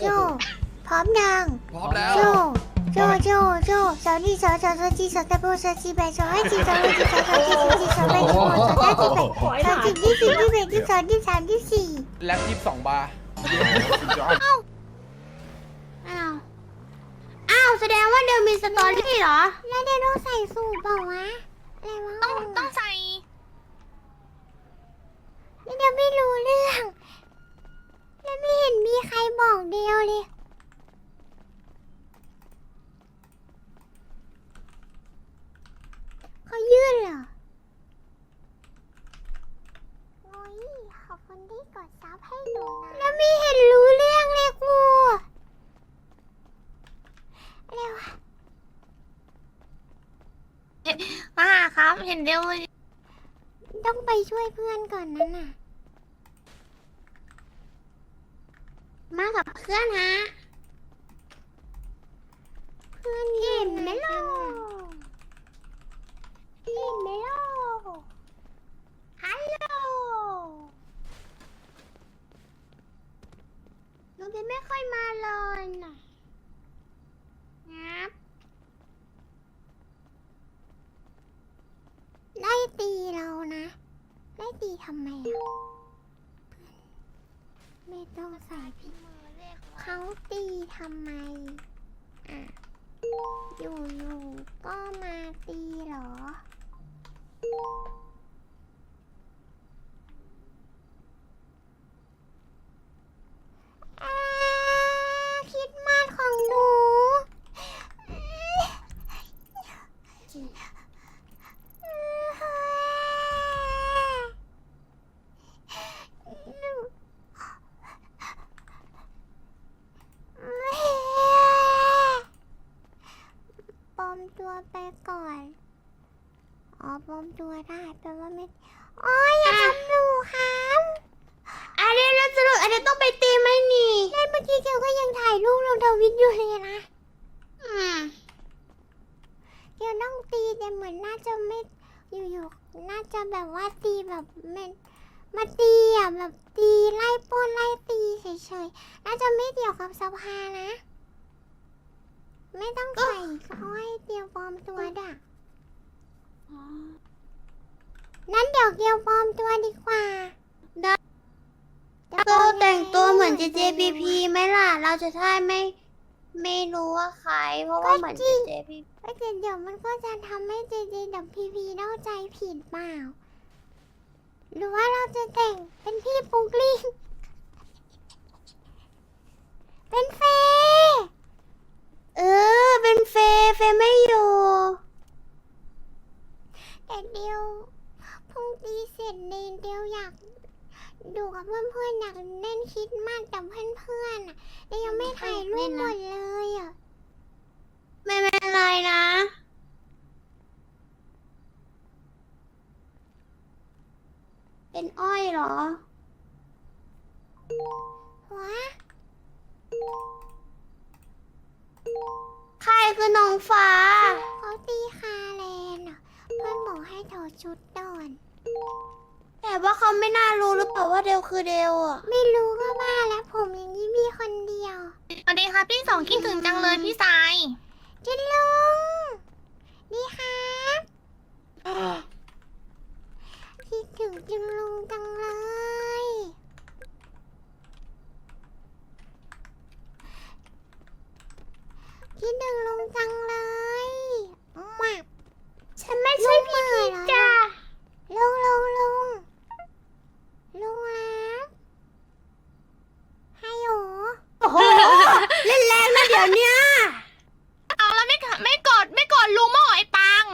โจ พร้อมยังพร้อมแล้ว โจ โจ โจ โจสาวนี่สาวสาวสาวจีสาวตะโบสาวจีแบสาวให้จีสาวให้จีสาวสาวจีสาวจีสาวแบสาวสาวจีแบสาวจีที่สี่ที่แบที่สองที่สามที่สี่แล็บยี่สิบสองบาร์อ้าว อ้าว แสดงว่าเดี๋ยวมีสตอรี่เหรอ แล้วเดี๋ยวต้องใส่สูทเปล่าวะอะไรวะต้องต้องใส่แล้วเดี๋ยวไม่รู้เรื่องแล้ว ไม่เห็นมีใครบอกเดียวเลย เขายื่นเหรอ โอ้ย ขอบคุณที่กดซับให้หนูนะ แล้วไม่เห็นรู้เรื่องเลยกูอะไรวะมาครับ เห็นเดียวต้องไปช่วยเพื่อนก่อนนั่นน่ะ มากับเพื่อนฮะ เพื่อนเห็นไหมล่ะเห็นไหมล่ะฮัลโหลน้องเบนไม่ค่อยมาเลยนะงับไล่ตีเรานะ ไล่ตีทำไมอะ ไม่ต้องใส่พี่เขาตีทำไม อะ อยู่ๆก็มาตีเหรอาคิดมากของหนู ปลอมตัวไปก่อน อ๋อปลอมตัวได้แปลว่าไม่อ๋ออย่าทำหนูครับอันนี้เราสรุปอันนี้ต้องไปตีไหมนี่เล่นเมื่อกี้เกียวก็ยังถ่ายรูปลงทวิตอยู่เลยนะ อืม เดี๋ยวต้องตีแต่เหมือนน่าจะไม่อยู่ๆน่า จะแบบว่าตีแบบเมนมาตีอะแบบตีไล่ปล้นไล่ตีเฉยๆน่าจะไม่เกี่ยวกับสภานะ ไม่ต้องใส่เขาให้เตียวปลอมตัวด่ะนั้นเดี๋ยวเกียวปลอมตัวดีกว่าได้เราแต่งตัวเหมือน JJPP ไหมล่ะ เราจะได้ไม่ไม่รู้ว่าใคร เพราะว่าเหมือน JJPP ก็เดี๋ยวมันก็จะทำให้เจเจดับพีพีเข้าใจผิดเปล่า หรือว่าเราจะแต่งเป็นพี่ปุกลิง เป็นเฟย์เออ เป็นเฟย์เฟย์ไม่อยู่แต่เดียวเพุ่งตีเสร็จเดนเดียวอยากดูกับเพื่อนๆอยากเล่นคิดมากกับเพื่อนๆอะเดียวยังไม่ถ่ายรูปหมดเลยอะ ไม่เป็นไรนะ เป็นอ้อยเหรอวะใครคือน้องฟ้า เขาตีคาแลนอะเพื่อนบอกให้ถอดชุดก่อน แต่ว่าเขาไม่น่ารู้หรือเปล่าว่าเดวคือเดวอะ ไม่รู้ก็บ้าแล้วผมอย่างนี้มีคนเดียว สวัสดีครับพี่สองคิดถึงจังเลยพี่สาย จินลุง นี่ครับ คิดถึงจินลุงจังเลย คิดถึงลุงจังเลยหมับ ฉันไม่ใช่พี่พีจ้า ลุงลุงลุงลุงครับฮัลโหล โอ้โห เล่นแรงนะเดี๋ยวเนี้ย เอาแล้วไม่ไม่กดไม่กดลุงมาหรอไอ้ปัง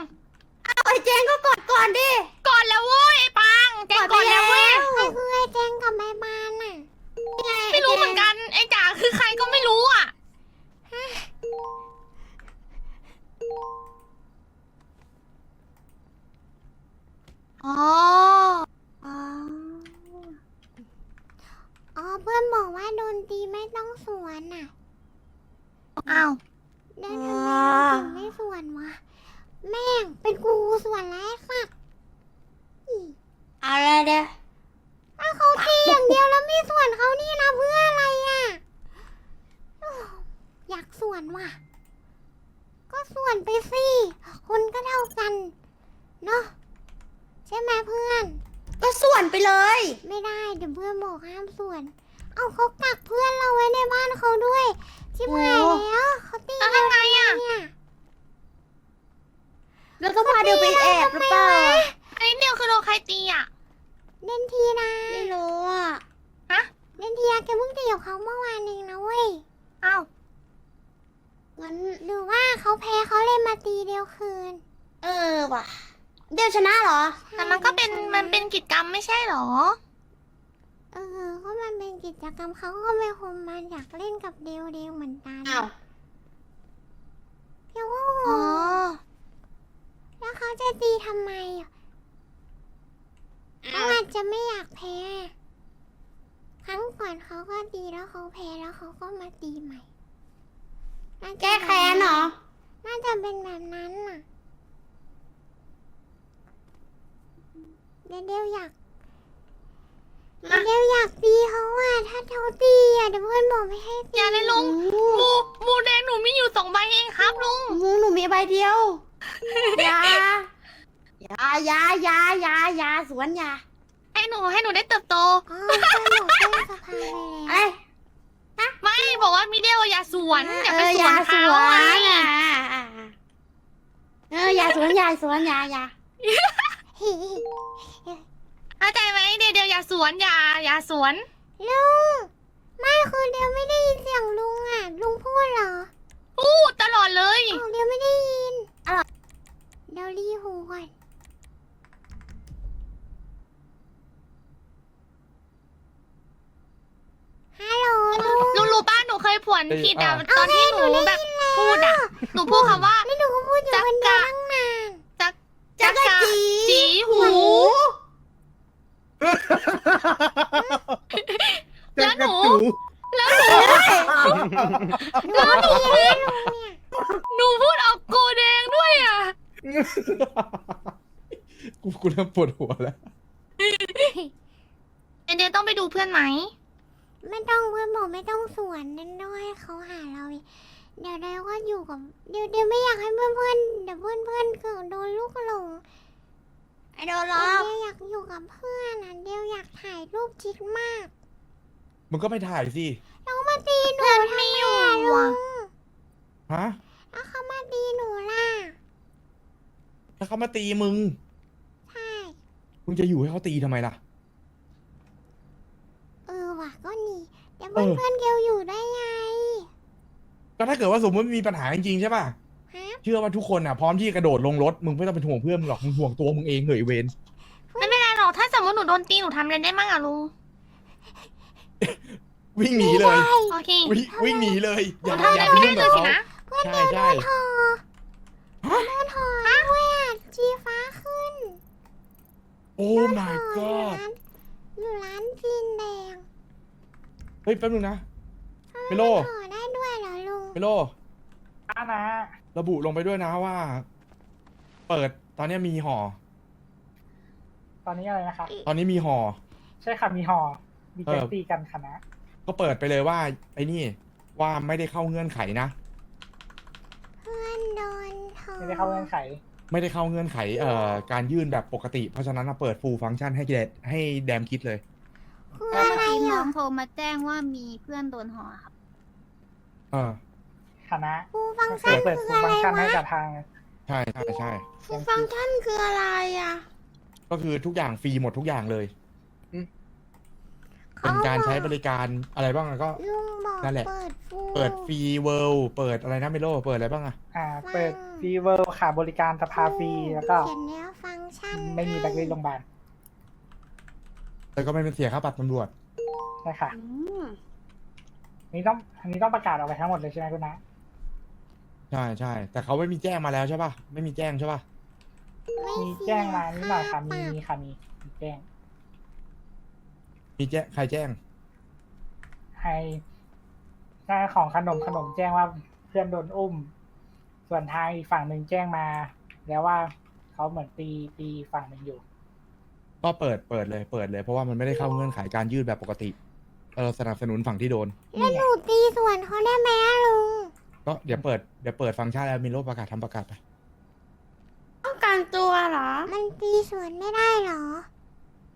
เอาไอ้เจนก็กดก่อนดิ กดแล้วเว้ยไอ้ปังแจงกดแล้วเว้ย ใครคือไอ้แจงกับแม่บ้านน่ะ ไม่รู้เหมือนกันไอ้จ๋าคือใครก็ไม่รู้อะ อ๋อ อ๋อ อ๋อเพื่อนบอกว่าโดนตีไม่ต้องสวนน่ะ อ้าว แล้วทำไมเราถึงไม่สวนวะ แม่งเป็นกูสวนแล้วไอ้สัตว์อีอะไรเด้อถ้าเขาตีอย่างเดียวแล้วไม่สวนเขานี่นะเพื่ออะไรอะวนว่ะ ก็ส่วนไปสิ คนก็เท่ากันเนาะใช่ไหมเพื่อน ก็ส่วนไปเลย ไม่ได้เดี๋ยวเพื่อนบอกห้ามส่วน เอาเขากักเพื่อนเราไว้ในบ้านเขาด้วยชิบหายแล้วเขาตี แล้วทำไงอะเนี่ยแล้วต้องพาเดียวไปแอบหรือเปล่าไอ้เดียวคือโดนใครตีอะ เล่นทีนะไม่รู้อะฮะ เล่นทีนะแกเพิ่งตีกับเขาเมื่อวานเองนะเว้ยอ้าวงั้นหรือว่าเขาแพ้เขาเลยมาตีเดียวคืน เออว่ะ เดียวชนะเหรอ แต่มันก็เป็นมันเป็นกิจกรรมไม่ใช่เหรอ เออก็มันเป็นกิจกรรมเขาก็ไม่คงมาอยากเล่นกับเดียวเดียวเหมือนกันอ้าว เดี๋ยวก็งอ๋องแล้วเขาจะตีทำไมอะเขาอาจจะไม่อยากแพ้ ครั้งก่อนเขาก็ตีแล้วเขาแพ้แล้วเขาก็มาตีใหม่น่าจะแก้แค้นเหรอ น่าจะเป็นแบบนั้นน่ะ เดี๋ยวเดี๋ยวอยาก เดี๋ยวเดี๋ยวอยากตีเขาอะถ้าเขาตีอะเดี๋ยวเพื่อนบอกไม่ให้ตีอย่าเลยลุงหมูหมูแดงหนูมีอยู่สองใบเองครับลุงมูหนูมีใบเดียวอยาอยาอยาอยาอยาอยาสวนอยาให้หนูให้หนูได้เติบโตอ๋อเพื่อนบอกเพื่อนสะพายไปอะไรแล้วไม่บอกว่ามีเดียวอย่าสวนอย่าไปเออสอวนยาสเขาวนไงอะเอออยาสวนอยาสวนอยาอยา เข้าใจไหมเดียวเดียวอย่าสวนอย่าอย่าสวน ลุงไม่คือเดียวไม่ได้ยินเสียงลุงอะ ลุงพูดเหรอพูดตลอดเลย อ้าวเดียวไม่ได้ยินเดี๋ยวรีหูก่อนฮัลโหลลุง ลุงรู้ป้าหนูเคยผวนเอ้ยผิดอะอะตอนที่หนูแบบพูดอะ หนูพูดคำว่า แล้วหนูก็พูดอยู่คนเดียวตั้งนานจักจักรจีจีหู แล้วหนู แล้วหนูแล้วหนูหนูพูดออกโกแดงด้วยอะ กูกูเริ่มปวดหัวแล้ว เดี๋ยวต้องไปดูเพื่อนไหม ไม่ต้องเพื่อนบอกไม่ต้องสวนนั่นด้วยเขาหาเราเองเดี๋ยวเดี๋ยวก็อยู่กับเดี๋ยวเดี๋ยวไม่อยากให้เพื่อนเพื่อนเดี๋ยวเพื่อนเพื่อนเกิดโดนลูกหลง ไอโดนเดี๋ล้ยอวอยากอยู่กับเพื่อนอะเดี๋ยวอยากถ่ายรูปชิดมาก มึงก็ไปถ่ายสิแล้วมาตีหนูเพื่อนทำไม่ไมอยู่อะลุอะงฮะแล้วเขามาตีหนูล่ะ ถ้าเขามาตีมึง ใช่ มึงจะอยู่ให้เขาตีทำไมล่ะ เออว่ะก็นี่เดี๋ยวเอเพื่อนอเพื่อนเกลอยู่ได้ไง ก็ถ้าเกิดว่าสมมติมีปัญหาจริงๆใช่ป่ะฮะ เชื่อว่าทุกคนอะพร้อมที่จะกระโดดลงรถมึงไม่ต้องเป็นห่วงเพื่อนมึงหรอกมึงห่วงตัวมึงเองเหยเวนไม่เป็นไรหรอกถ้าสมมติหนูโดนตีหนูทำอะไรได้มั่งอะลุงวิ่งหนีเลยโอเควิ่งวิ่งหนีเลยหอนูย่าทำออะไรย่าไปไม่ยุ่ได้งเลกับยสิเขานะใช่ใช่ทอโดนถอด้วยอะจีฟ้าขึ้นโอ้ my ถอ god อยู่ร้านจีนแดงเฮ้ยแป๊บนึงนะ เมโลถอได้ด้วยเหรอลุงเมโลอานะ ระบุลงไปด้วยนะว่า เปิดตอนนี้มีห่อ ตอนนี้อะไรนะครับตอนนี้มีห่อ ใช่ค่ะมีหอมีเอแกอตีกันคณะก็เปิดไปเลยว่า ไอ้นี่ว่าไม่ได้เข้าเงื่อนไขนะ เพื่อนโดนถอไม่ได้เข้าเงื่อนไข ไม่ได้เข้าเงื่อนไขเอ่อการยื่นแบบปกติ เพราะฉะนั้นนะเปิดฟูลฟังก์ชันให้แดให้แดมคิดเลย คือเมื่อะไรอกี้น้อะองโทรมาแจ้งว่ามีเพื่อนโดนห่อครับ เออ คณะกูฟังก็ก์ชัคือนเปิดคือฟูลอะไรฟังก์ชันให้วะกับทาง ใช่ใช่ใช่ฟูฟังก์ชันคืออะไรอะก็คือทุกอย่างฟรีหมดทุกอย่างเลย เป็นการใช้บริการอะไรบ้างอะก็ ลุงบอกนั่นแหละ เปิดฟูเปิดฟรีเวิลด์เปิดอะไรนะเมโลเปิดอะไรบ้างอะอ่า เปิดฟรีเวิลด์ค่ะบริการสภาฟรีแล้วก็ เขียนเนี้ยฟังก์ชันไม่มีแบล็คลิสต์โรงพยาบาลแต่ก็ไม่เป็นเสียค่าปรับตำรวจ ใช่ค่ะอืมอันนี้ต้องอันนี้ต้องประกาศออกไปทั้งหมดเลยใช่ไหมคุณนะ ใช่ใช่แต่เขาไม่มีแจ้งมาแล้วใช่ป่ะไม่มีแจ้งใช่ป่ะไม่มีเสียแจ้งมานิดหน่อยค่ะมีปรับมีค่ะมีมีแจ้งมีแจ้งใครแจ้งให้เจ้าของขนมขนมแจ้งว่าเพื่อนโดนอุ้ม ส่วนทางอีกฝั่งหนึ่งแจ้งมา แล้วว่าเขาเหมือนตีตีฝั่งหนึ่งอยู่ ก็เปิดเปิดเลยเปิดเลยเพราะว่ามันไม่ได้เข้าเงื่อนไขการยื่นแบบปกติเราสนับสนุนฝั่งที่โดน แล้วหนูตีส่วนเขาได้ไหมอะลุง ก็เดี๋ยวเปิดเดี๋ยวเปิดฟังก์ชันแล้วมีโลประกาศทำประกาศไป ต้องการตัวเหรอ มันตีสวนไม่ได้เหรอ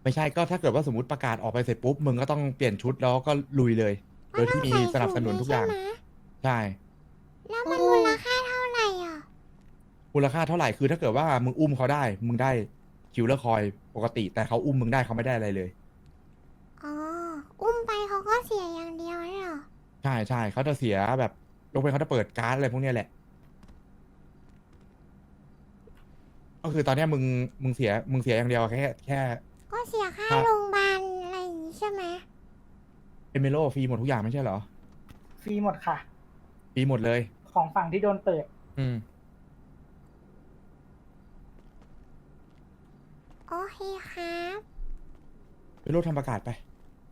ไม่ใช่ก็ถ้าเกิดว่าสมมติประกาศออกไปเสร็จปุ๊บมึงก็ต้องเปลี่ยนชุดแล้วก็ลุยเลย โดยที่มีสนับสนุนทุกอย่างใช่ไหมใช่แล้วมันมูลค่าเท่าไหร่อะ มูลค่าเท่าไหร่คือถ้าเกิดว่ามึงอุ้มเขาได้ มึงได้คิวเลอร์คอยปกติ แต่เขาอุ้มมึงได้เขาไม่ได้อะไรเลย อ๋อ อุ้มไปเขาก็เสียอย่างเดียวเหรอ ใช่ใช่เขาจะเสียแบบ ยกเว้นเขาจะเปิดการ์ดอะไรพวกเนี้ยแหละ ก็คือตอนเนี้ยมึงมึงเสียมึงเสียอย่างเดียวแค่แค่ ก็เสียค่าครับ โรงพยาบาลอะไรอย่างนี้ใช่ไหมเอเมโลฟรีหมดทุกอย่างไม่ใช่เหรอฟรีหมดค่ะ ฟรีหมดเลย ของฝั่งที่โดนเปิด อืม โอเคครับเอเมโลทำประกาศไป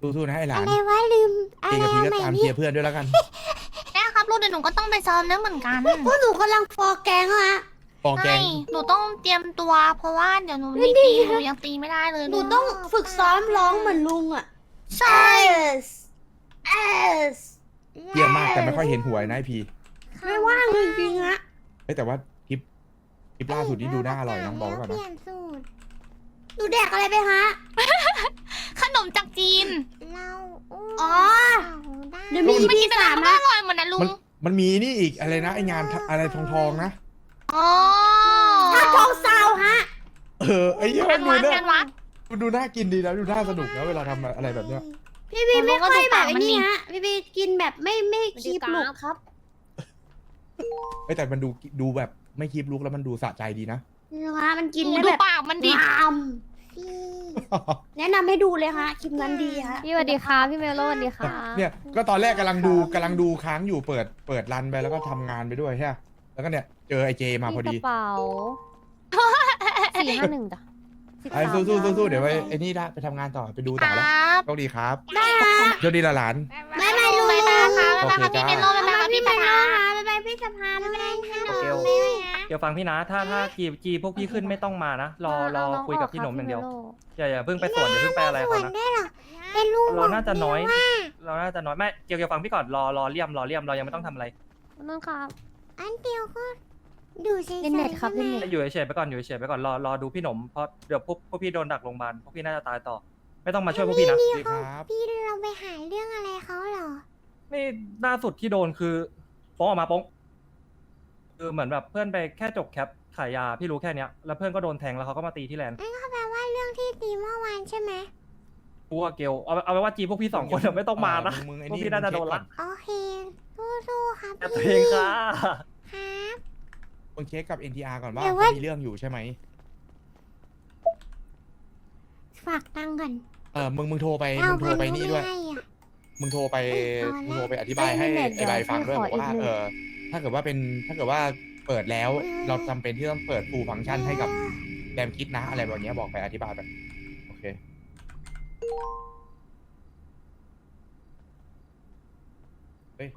สู้ๆนะไอ้หลาอะนไรวะลืมอะตีไรกับพีก็ใหม่ตามนี่เชียร์เพื่อนด้วยแล้วกันแม่ครับ ลูกเดี๋ยวหนูก็ต้องไปซ้อมนะเหมือนกันพวกหนูกำลังฟอร์แกงอะปองแกใช่งหนูต้องเตรียมตัว เพราะว่าเดี๋ยวหนูมีตีหนูยังตีไม่ได้เลยหนูต้องฝึกซ้อมร้องเหมือนลุงอะใช่ S S เยี่ยมมากแต่ไม่ค่อยเห็นหัวไอ้นายพีไม่ว่างเลยจริงๆอะเฮ้ยแต่ว่าคลิปคลิปล่าสุดนี้ดูน่าอร่อยน้องบอกไว้ก่อนเปนะลี่ยนสูตรหนูแดกอะไรไปฮะขน มจากจีน เราอุ้มอ๋อเขาได้เดี๋ยวมีมันกินอะไรมันก็อร่อยเหมือนนะลุมันงมันมีนี่อีกอะไรนะไองานทะอะไรทองทองๆนะ อ๋อถ้าทองซาวฮะ เออไอ้เหี้ยงานดูวัดน่างานวัดมันดูน่ากินดีนะดูน่าสนุกนะเวลาทำอะไรแบบเนี้ยพี่บีไม่ค่อยแบบมัไอ้นดีนี่ฮะ พี่บีกินแบบไม่ไม่คีบลูกครับ เอ้ยแต่มันดูดูแบบไม่คลิปลุกแล้วมันดูสะใจดีนะนี่นะคะมันกินหนูได้ดูแบบปากมันดิ งาม พี่ แนะนำให้ดูเลยฮะคลิปนั้นดีฮะพี่สวัสดีครับพี่เมโลสวัสดีค่ะเนี่ยก็ตอนแรกกำลังดูกำลังดูค้างอยู่เปิดเปิดรันไปแล้วก็ทำงานไปด้วยใช่ปะแล้วก็เนี่ยเจอไอเจมาพอดีกระเป๋าสี่ห้าหนึ่งจ้ะสิบไอ้สามสู้สู้สู้สู้เดี๋ยวไปไอ้นี่ได้ไปทำงานต่อไปดูคต่อแล้วรับโชคดีครับได้ฮะโชคดีละหลานไม่ไม่ลุงบ๊ายบายครับบ๊ายบายครับโอเคพี่เมโลบ๊ายบายครับพี่พี่ไปปะแล้ทาวฮะบ๊ายบายพี่สภาบ๊ายบายพี่หนุ่มเกลบ๊ายบายฮะเดี๋ยวฟังพี่นะ ถ้าถ้าจีจีพวกพี่ขึ้นไม่ต้องมานะ รอรอคุยกับพี่หนุ่มอย่างเดียว อย่าอย่าเพิ่งไปสวนอย่าเพิ่งไปอะไรส่วเขานนะได้เหรอเป็นลุงเราน่าจะน้อยบกว่าเราน่าจะน้อยไม่เกี่ยวกับฟังพี่ก่อนรอรอเลี่ยมรอเลี่ยมเรายังไม่ต้องทำอะไรนั่นครับอันเดียวก็ดูเฉยๆเล่นเน็ตครับใช่ไหมเล่นเน็ตอยู่เฉยๆไปก่อนอยู่เฉยๆไปก่อนรอรอดูพี่หนุ่มเพราะเดี๋ยวพวกพวกพี่โดนดักโรงพยาบาลพวกพี่น่าจะตายต่อ ไม่ต้องมาช่วยพวกพี่นะสวัสดีครับพี่เราไปหาเรื่องอะไรเขาเหรอนี่ล่าสุดที่โดนคือโป้งออกมาโป้ง คือเหมือนแบบเพื่อนไปแค่จบแคปขายยาพี่รู้แค่เนี้ยแล้วเพื่อนก็โดนแทงแล้วเขาก็มาตีที่แลนด์นั่นก็แปลว่าเรื่องที่ตีเมื่อวานใช่ไหมกูกับเกลเอาเอาไปว่าจีพวกพี่สองคนอะไม่ต้องมานะเออมึงไอ้พวกนี่พี่น่าจะโดนละโอเคสู้ๆครับแต่พี่ตัวเองค่ะครับ มึงเช็คกับ NTR ก่อนว่าเดี๋ยวว่า เขามีเรื่องอยู่ใช่ไหมฝากตังค์ก่อนเออมึงมึงโทรไปเก้ามึงโทพัรนไปนี่ด้วย ให้อะ มึงโทรไปเอ้ยพอแล้วมึงโทรไปอธิบายให้เอ้ยเดี๋ไอ้ยวใบฟังด้วยขบออกว่าอีกหนึ่งเออ ถ้าเกิดว่าเป็นถ้าเกิดว่าเปิดแล้วเราจำเป็นที่ต้องเปิดฟูลฟังก์ชันให้กับแรมคิดนะอะไรแบบเนี้ยบอกไปอธิบายไปโอเค เฮ้ย